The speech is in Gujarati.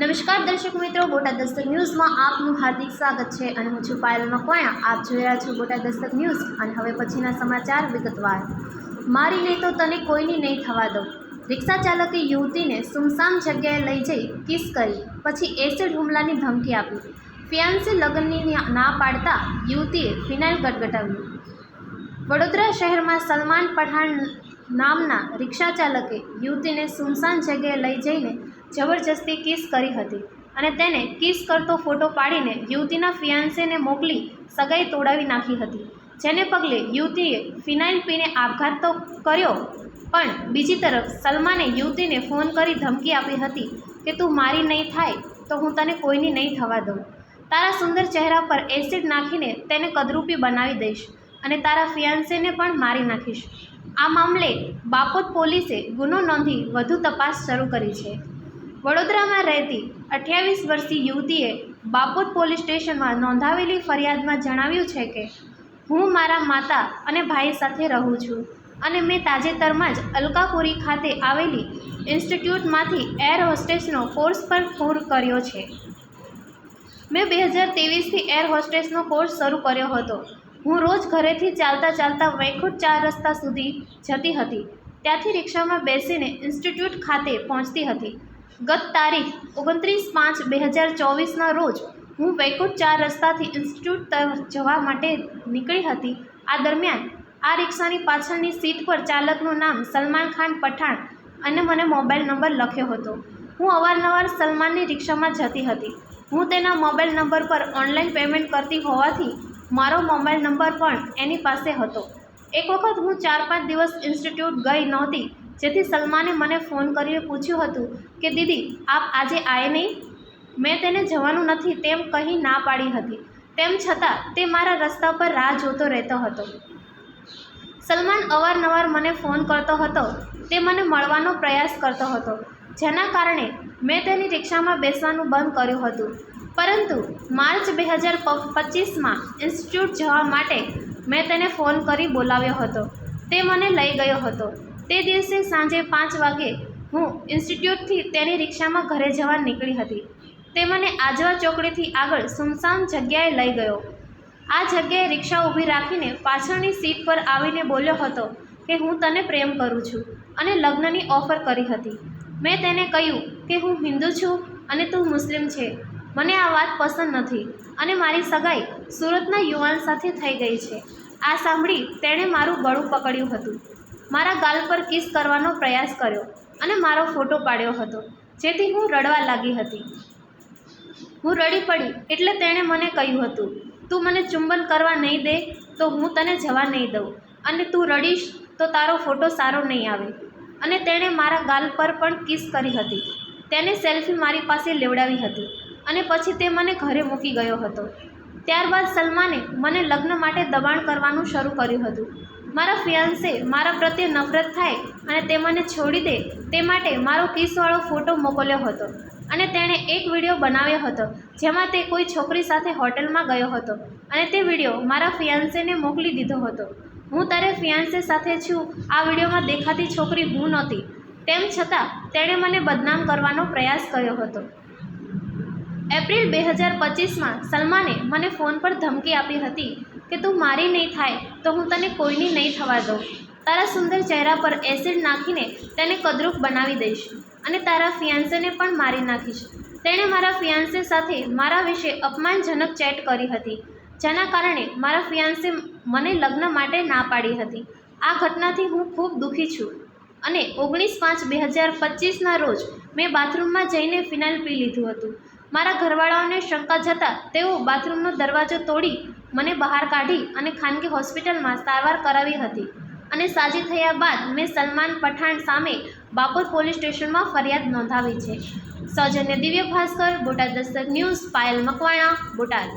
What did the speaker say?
નમસ્કાર દર્શક મિત્રો, બોટાદ દસ્તક ન્યૂઝમાં આપનું હાર્દિક સ્વાગત છે અને હું છું પાયલ મકવાણા આપ જોઈ રહ્યા છો બોટાદ દસ્તક ન્યૂઝ અને હવે પછીના સમાચાર વિગતવાર. મારી નહીં તો તને કોઈની નહીં થવા દઉં. રિક્ષા ચાલકે યુવતીને સુમસામ જગ્યાએ લઈ જઈ કિસ કરી, પછી એસિડ હુમલાની ધમકી આપી. ફિયાન્સી લગ્નની ના પાડતા યુવતીએ ફિનાઇલ ગટગટાવ્યું. વડોદરા શહેરમાં સલમાન પઠાણ નામના રિક્ષા ચાલકે યુવતીને સુમસાન જગ્યાએ લઈ જઈને જબરજસ્તી કિસ કરી હતી અને તેને કિસ કરતો ફોટો પાડીને યુવતીના ફિયાન્સેને મોકલી સગાઈ તોડાવી નાખી હતી. જેને પગલે યુવતીએ ફિનાઇલ પીને આપઘાત તો કર્યો, પણ બીજી તરફ સલમાને યુવતીને ફોન કરી ધમકી આપી હતી કે તું મારી નહીં થાય તો હું તને કોઈની નહીં થવા દઉં. તારા સુંદર ચહેરા પર એસિડ નાખીને તેને કદરૂપી બનાવી દઈશ અને તારા ફિયાન્સેને પણ મારી નાખીશ. આ મામલે બાપોદ પોલીસે ગુનો નોંધી વધુ તપાસ શરૂ કરી છે. વડોદરામાં રહેતી અઠ્યાવીસ વર્ષીય યુવતીએ બાપોદ પોલીસ સ્ટેશનમાં નોંધાવેલી ફરિયાદમાં જણાવ્યું છે કે, હું મારા માતા અને ભાઈ સાથે રહું છું અને મેં તાજેતરમાં જ અલકાપુરી ખાતે આવેલી ઇન્સ્ટિટ્યૂટમાંથી એર હોસ્ટેસનો કોર્સ પર પૂર કર્યો છે. મેં બે હજાર ત્રેવીસથી એર હોસ્ટેસનો કોર્સ શરૂ કર્યો હતો. હું રોજ ઘરેથી ચાલતા ચાલતા વૈકુંઠ ચાર રસ્તા સુધી જતી હતી. ત્યાંથી રિક્ષામાં બેસીને ઇન્સ્ટિટ્યૂટ ખાતે પહોંચતી હતી. ગત તારીખ, ઓગણત્રીસ પાંચ બે હજાર ચોવીસના રોજ હું વૈકુંઠ ચાર રસ્તાથી ઇન્સ્ટિટ્યૂટ તરફ જવા માટે નીકળી હતી. આ દરમિયાન આ રિક્ષાની પાછળની સીટ પર ચાલકનું નામ સલમાન ખાન પઠાણ અને મને મોબાઈલ નંબર લખ્યો હતો. હું અવારનવાર સલમાનની રિક્ષામાં જતી હતી. હું તેના મોબાઈલ નંબર પર ઓનલાઈન પેમેન્ટ કરતી હોવાથી મારો મોબાઈલ નંબર પણ એની પાસે હતો. એક વખત હું ચાર પાંચ દિવસ ઇન્સ્ટિટ્યૂટ ગઈ નહોતી જેથી સલમાને મને ફોન કરીને પૂછ્યું હતું કે, દીદી, આપ આજે આવે નહીં? મેં તેને જવાનું નથી તેમ કહી ના પાડી હતી. તેમ છતાં તે મારા રસ્તા પર રાહ જોતો રહેતો હતો. સલમાન અવારનવાર મને ફોન કરતો હતો. તે મને મળવાનો પ્રયાસ કરતો હતો. જેના કારણે મેં તેની રિક્ષામાં બેસવાનું બંધ કર્યું હતું. પરંતુ માર્ચ બે હજાર પચીસમાં ઇન્સ્ટિટ્યૂટ જવા માટે મેં તેને ફોન કરી બોલાવ્યો હતો. તે મને લઈ ગયો હતો. તે દિવસે સાંજે પાંચ વાગે હું ઇન્સ્ટિટ્યૂટથી તેની રિક્ષામાં ઘરે જવા નીકળી હતી. તે મને આજવા ચોકડીથી આગળ સુમસામ જગ્યાએ લઈ ગયો. આ જગ્યાએ રિક્ષા ઊભી રાખીને પાછળની સીટ પર આવીને બોલ્યો હતો કે હું તને પ્રેમ કરું છું અને લગ્નની ઓફર કરી હતી. મેં તેને કહ્યું કે હું હિન્દુ છું અને તું મુસ્લિમ છે. મને આ વાત પસંદ નથી અને મારી સગાઈ સુરતના યુવાન સાથે થઈ ગઈ છે. આ સાંભળી તેણે મારું ગળું પકડ્યું હતું. મારા ગાલ પર કિસ કરવાનો પ્રયાસ કર્યો અને મારો ફોટો પાડ્યો હતો, જેથી હું રડવા લાગી હતી. હું રડી પડી એટલે તેણે મને કહ્યું હતું, તું મને ચુંબન કરવા નહીં દે, તો હું તને જવા નહીં દઉં. અને તું રડીશ, તો તારો ફોટો સારો નહીં આવે. અને તેણે મારા ગાલ પર પણ કિસ કરી હતી. તેને સેલ્ફી મારી પાસે લેવડાવી હતી અને પછી તે મને ઘરે મૂકી ગયો હતો. ત્યારબાદ સલમાને મને લગ્ન માટે દબાણ કરવાનું શરૂ કર્યું હતું. મારા ફિયાન્સે મારા પ્રત્યે નફરત થાય અને તે મને છોડી દે તે માટે મારો કિસવાળો ફોટો મોકલ્યો હતો અને તેણે એક વીડિયો બનાવ્યો હતો જેમાં તે કોઈ છોકરી સાથે હોટલમાં ગયો હતો અને તે વીડિયો મારા ફિયાન્સેને મોકલી દીધો હતો. હું તારે ફિયાન્સે સાથે છું, આ વિડીયોમાં દેખાતી છોકરી હું નહોતી. તેમ છતાં, તેણે મને બદનામ કરવાનો પ્રયાસ કર્યો હતો. એપ્રિલ બે હજાર પચીસમાં સલમાને મને ફોન પર ધમકી આપી હતી. કે તું મારી નહીં થાય, તો હું તને કોઈની નહીં થવા દઉં. તારા સુંદર ચહેરા પર એસિડ નાખીને તેને કદરૂપ બનાવી દઈશ અને તારા ફિયાન્સેને પણ મારી નાખીશ. તેણે મારા ફિયાન્સે સાથે મારા વિશે અપમાનજનક ચેટ કરી હતી, જેના કારણે મારા ફિયાન્સે મને લગ્ન માટે ના પાડી હતી. આ ઘટનાથી હું ખૂબ દુઃખી છું અને ઓગણીસ પાંચ બે હજાર પચીસના રોજ મેં બાથરૂમમાં જઈને ફિનાઇલ પી લીધું હતું. મારા ઘરવાળાઓને શંકા જતાં તેઓ બાથરૂમનો દરવાજો તોડી મને બહાર કાઢી અને ખાનગી હોસ્પિટલમાં સારવાર કરાવી હતી. અને સાજી થયા બાદ મેં સલમાન પઠાણ સામે બાપુર પોલીસ સ્ટેશનમાં ફરિયાદ નોંધાવી છે. સૌજન્ય દિવ્ય ભાસ્કર, બોટાદ દસ્તક ન્યૂઝ, પાયલ મકવાણા, બોટાદ.